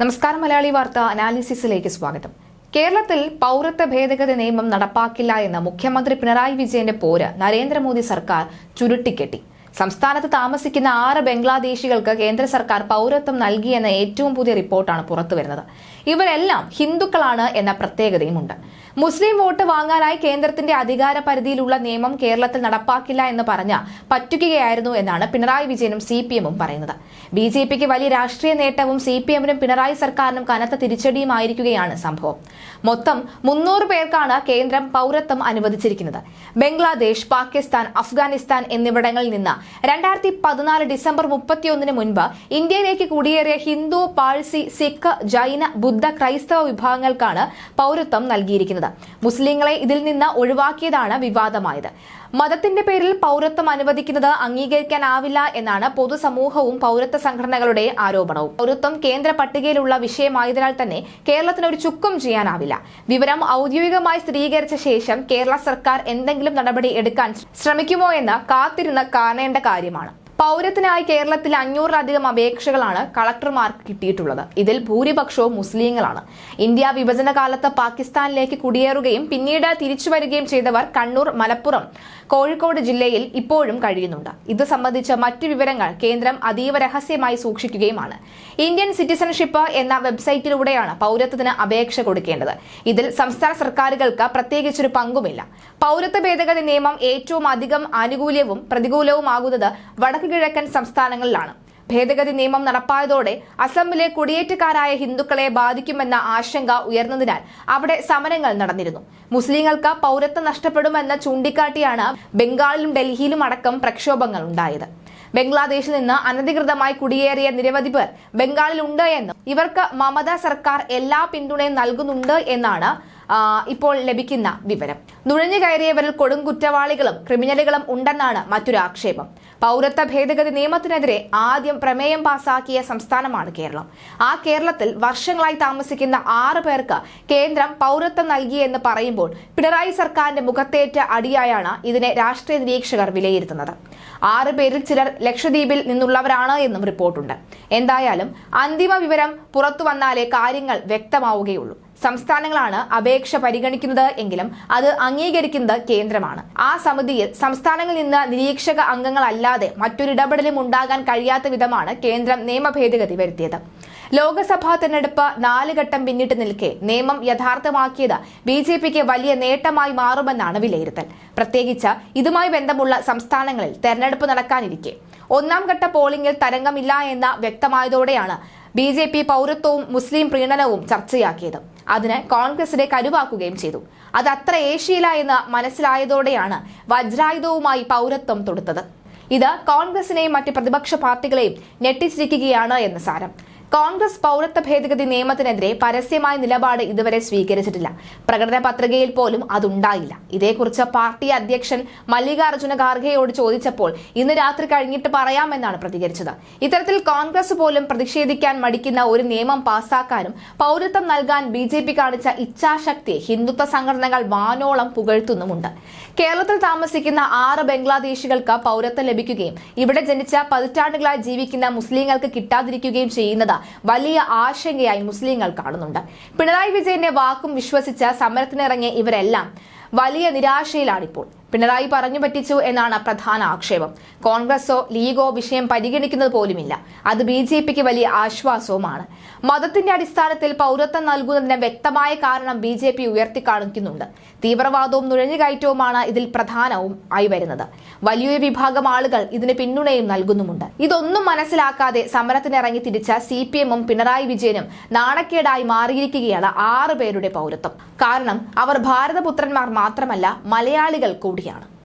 നമസ്കാരം മലയാളി വാർത്ത അനാലിസിസിലേക്ക് സ്വാഗതം. കേരളത്തിൽ പൗരത്വ ഭേദഗതി നിയമം നടപ്പാക്കില്ല എന്ന മുഖ്യമന്ത്രി പിണറായി വിജയന്റെ പോര് നരേന്ദ്രമോദി സർക്കാർ ചുരുട്ടിക്കെട്ടി. സംസ്ഥാനത്ത് താമസിക്കുന്ന ആറ് ബംഗ്ലാദേശികൾക്ക് കേന്ദ്ര സർക്കാർ പൗരത്വം നൽകിയെന്ന ഏറ്റവും പുതിയ റിപ്പോർട്ടാണ് പുറത്തുവരുന്നത്. ഇവരെല്ലാം ഹിന്ദുക്കളാണ് എന്ന പ്രത്യേകതയുമുണ്ട്. മുസ്ലിം വോട്ട് വാങ്ങാനായി കേന്ദ്രത്തിന്റെ അധികാര പരിധിയിലുള്ള നിയമം കേരളത്തിൽ നടപ്പാക്കില്ല എന്ന് പറഞ്ഞ പറ്റുകയായിരുന്നു എന്നാണ് പിണറായി വിജയനും സി പി എമ്മും പറയുന്നത്. ബി ജെ പിക്ക് വലിയ രാഷ്ട്രീയ നേട്ടവും സി പി എമ്മിനും പിണറായി സർക്കാരിനും കനത്ത തിരിച്ചടിയുമായിരിക്കുകയാണ് സംഭവം. മൊത്തം മുന്നൂറ് പേർക്കാണ് കേന്ദ്രം പൗരത്വം അനുവദിച്ചിരിക്കുന്നത്. ബംഗ്ലാദേശ് പാകിസ്ഥാൻ അഫ്ഗാനിസ്ഥാൻ എന്നിവിടങ്ങളിൽ നിന്ന് രണ്ടായിരത്തി പതിനാല് ഡിസംബർ മുപ്പത്തിയൊന്നിന് മുൻപ് ഇന്ത്യയിലേക്ക് കുടിയേറിയ ഹിന്ദു പാഴ്സി സിഖ് ജൈന ബുദ്ധ ക്രൈസ്തവ വിഭാഗങ്ങൾക്കാണ് പൗരത്വം നൽകിയിരിക്കുന്നത്. മുസ്ലിങ്ങളെ ഇതിൽ നിന്ന് ഒഴിവാക്കിയതാണ് വിവാദമായത്. മതത്തിന്റെ പേരിൽ പൗരത്വം അനുവദിക്കുന്നത് അംഗീകരിക്കാനാവില്ല എന്നാണ് പൊതുസമൂഹവും പൗരത്വ സംഘടനകളുടെ ആരോപണവും. പൗരത്വം കേന്ദ്ര പട്ടികയിലുള്ള വിഷയമായതിനാൽ തന്നെ കേരളത്തിന് ഒരു ചുക്കും ചെയ്യാനാവില്ല. വിവരം ഔദ്യോഗികമായി സ്ഥിരീകരിച്ച ശേഷം കേരള സർക്കാർ എന്തെങ്കിലും നടപടി എടുക്കാൻ ശ്രമിക്കുമോ എന്ന് കാത്തിരുന്ന് കാണേണ്ട കാര്യമാണ്. പൗരത്തിനായി കേരളത്തിൽ അഞ്ഞൂറിലധികം അപേക്ഷകളാണ് കളക്ടർമാർക്ക് കിട്ടിയിട്ടുള്ളത്. ഇതിൽ ഭൂരിപക്ഷവും മുസ്ലിങ്ങളാണ്. ഇന്ത്യ വിഭജന കാലത്ത് പാകിസ്ഥാനിലേക്ക് കുടിയേറുകയും പിന്നീട് തിരിച്ചു വരികയും ചെയ്തവർ കണ്ണൂർ മലപ്പുറം കോഴിക്കോട് ജില്ലയിൽ ഇപ്പോഴും കഴിയുന്നുണ്ട്. ഇത് സംബന്ധിച്ച മറ്റു വിവരങ്ങൾ കേന്ദ്രം അതീവ രഹസ്യമായി സൂക്ഷിക്കുകയുമാണ്. ഇന്ത്യൻ സിറ്റിസൺഷിപ്പ് എന്ന വെബ്സൈറ്റിലൂടെയാണ് പൗരത്വത്തിന് അപേക്ഷ കൊടുക്കേണ്ടത്. ഇതിൽ സംസ്ഥാന സർക്കാരുകൾക്ക് പ്രത്യേകിച്ചൊരു പങ്കുമില്ല. പൗരത്വ ഭേദഗതി നിയമം ഏറ്റവും അധികം ആനുകൂല്യവും പ്രതികൂലവുമാകുന്നത് വടക്കു കിഴക്കൻ സംസ്ഥാനങ്ങളിലാണ്. ഭേദഗതി നിയമം നടപ്പായതോടെ അസമിലെ കുടിയേറ്റക്കാരായ ഹിന്ദുക്കളെ ബാധിക്കുമെന്ന ആശങ്ക ഉയർന്നതിനാൽ അവിടെ സമരങ്ങൾ നടന്നിരുന്നു. മുസ്ലിങ്ങൾക്ക് പൗരത്വം നഷ്ടപ്പെടുമെന്ന് ചൂണ്ടിക്കാട്ടിയാണ് ബംഗാളിലും ഡൽഹിയിലും അടക്കം പ്രക്ഷോഭങ്ങൾ ഉണ്ടായത്. ബംഗ്ലാദേശിൽ നിന്ന് അനധികൃതമായി കുടിയേറിയ നിരവധി പേർ ബംഗാളിലുണ്ട് എന്നും ഇവർക്ക് മമത സർക്കാർ എല്ലാ പിന്തുണയും നൽകുന്നുണ്ട് എന്നാണ് ഇപ്പോൾ ലഭിക്കുന്ന വിവരം. നുഴഞ്ഞു കയറിയവരിൽ കൊടും കുറ്റവാളികളും ക്രിമിനലുകളും ഉണ്ടെന്നാണ് മറ്റൊരു ആക്ഷേപം. പൗരത്വ ഭേദഗതി നിയമത്തിനെതിരെ ആദ്യം പ്രമേയം പാസാക്കിയ സംസ്ഥാനമാണ് കേരളം. ആ കേരളത്തിൽ വർഷങ്ങളായി താമസിക്കുന്ന ആറ് പേർക്ക് കേന്ദ്രം പൗരത്വം നൽകിയെന്ന് പറയുമ്പോൾ പിണറായി സർക്കാരിന്റെ മുഖത്തേറ്റ അടിയായാണ് ഇതിനെ രാഷ്ട്രീയ നിരീക്ഷകർ വിലയിരുത്തുന്നത്. ആറ് പേരിൽ ചിലർ ലക്ഷദ്വീപിൽ നിന്നുള്ളവരാണ് എന്നും റിപ്പോർട്ടുണ്ട്. എന്തായാലും അന്തിമ വിവരം പുറത്തു വന്നാലേ കാര്യങ്ങൾ വ്യക്തമാവുകയുള്ളൂ. സംസ്ഥാനങ്ങളാണ് അപേക്ഷ പരിഗണിക്കുന്നത് എങ്കിലും അത് അംഗീകരിക്കുന്നത് കേന്ദ്രമാണ്. ആ സമിതിയിൽ സംസ്ഥാനങ്ങളിൽ നിന്ന് നിരീക്ഷക അംഗങ്ങളല്ലാതെ മറ്റൊരിടപെടലും ഉണ്ടാകാൻ കഴിയാത്ത വിധമാണ് കേന്ദ്രം നിയമ ഭേദഗതി വരുത്തിയത്. ലോക്സഭാ തെരഞ്ഞെടുപ്പ് നാല് ഘട്ടം പിന്നിട്ട് നിൽക്കെ നിയമം യഥാർത്ഥമാക്കിയത് ബി ജെ പിക്ക് വലിയ നേട്ടമായി മാറുമെന്നാണ് വിലയിരുത്തൽ. പ്രത്യേകിച്ച് ഇതുമായി ബന്ധമുള്ള സംസ്ഥാനങ്ങളിൽ തെരഞ്ഞെടുപ്പ് നടക്കാനിരിക്കെ. ഒന്നാം ഘട്ട പോളിംഗിൽ തരംഗമില്ല എന്ന വ്യക്തമായതോടെയാണ് ബി ജെ പി പൗരത്വവും മുസ്ലിം പ്രീണനവും ചർച്ചയാക്കിയത്. അതിന് കോൺഗ്രസിനെ കരുവാക്കുകയും ചെയ്തു. അത് അത്ര ഏഷ്യയില എന്ന് മനസ്സിലായതോടെയാണ് വജ്രായുധവുമായി പൗരത്വം തൊടുത്തത്. ഇത് കോൺഗ്രസിനെയും മറ്റ് പ്രതിപക്ഷ പാർട്ടികളെയും ഞെട്ടിച്ചിരിക്കുകയാണ് എന്ന് സാരം. കോൺഗ്രസ് പൗരത്വ ഭേദഗതി നിയമത്തിനെതിരെ പരസ്യമായ നിലപാട് ഇതുവരെ സ്വീകരിച്ചിട്ടില്ല. പ്രകടന പത്രികയിൽ പോലും അതുണ്ടായില്ല. ഇതേക്കുറിച്ച് പാർട്ടി അധ്യക്ഷൻ മല്ലികാർജുന ഖാർഗെയോട് ചോദിച്ചപ്പോൾ ഇന്ന് രാത്രി കഴിഞ്ഞിട്ട് പറയാമെന്നാണ് പ്രതികരിച്ചത്. ഇത്തരത്തിൽ കോൺഗ്രസ് പോലും പ്രതിഷേധിക്കാൻ മടിക്കുന്ന ഒരു നിയമം പാസാക്കാനും പൗരത്വം നൽകാൻ ബി ജെ പി കാണിച്ച ഇച്ഛാശക്തിയെ ഹിന്ദുത്വ സംഘടനകൾ വാനോളം പുകഴ്ത്തുന്നുമുണ്ട്. കേരളത്തിൽ താമസിക്കുന്ന ആറ് ബംഗ്ലാദേശികൾക്ക് പൗരത്വം ലഭിക്കുകയും ഇവിടെ ജനിച്ച പതിറ്റാണ്ടുകളായി ജീവിക്കുന്ന മുസ്ലിങ്ങൾക്ക് കിട്ടാതിരിക്കുകയും ചെയ്യുന്നത് വലിയ ആശങ്കയായി മുസ്ലിങ്ങൾ കാണുന്നുണ്ട്. പിണറായി വിജയന്റെ വാക്കും വിശ്വസിച്ച് സമരത്തിനിറങ്ങിയ ഇവരെല്ലാം വലിയ നിരാശയിലാണിപ്പോൾ. പിണറായി പറഞ്ഞു പറ്റിച്ചു എന്നാണ് പ്രധാന ആക്ഷേപം. കോൺഗ്രസോ ലീഗോ വിഷയം പരിഗണിക്കുന്നത് പോലുമില്ല. അത് ബി ജെ പിക്ക് വലിയ ആശ്വാസവുമാണ്. മതത്തിന്റെ അടിസ്ഥാനത്തിൽ പൗരത്വം നൽകുന്നതിന് വ്യക്തമായ കാരണം ബി ജെ പി ഉയർത്തിക്കാണിക്കുന്നുണ്ട്. തീവ്രവാദവും നുഴഞ്ഞുകയറ്റവുമാണ് ഇതിൽ പ്രധാനവും ആയി വരുന്നത്. വലിയൊരു വിഭാഗം ആളുകൾ ഇതിന് പിന്തുണയും നൽകുന്നുമുണ്ട്. ഇതൊന്നും മനസ്സിലാക്കാതെ സമരത്തിനിറങ്ങി തിരിച്ച സി പി എമ്മും പിണറായി വിജയനും നാണക്കേടായി മാറിയിരിക്കുകയാണ് ആറ് പേരുടെ പൗരത്വം. കാരണം അവർ ഭാരതപുത്രന്മാർ മാത്രമല്ല മലയാളികൾ കൂടിയാണ്.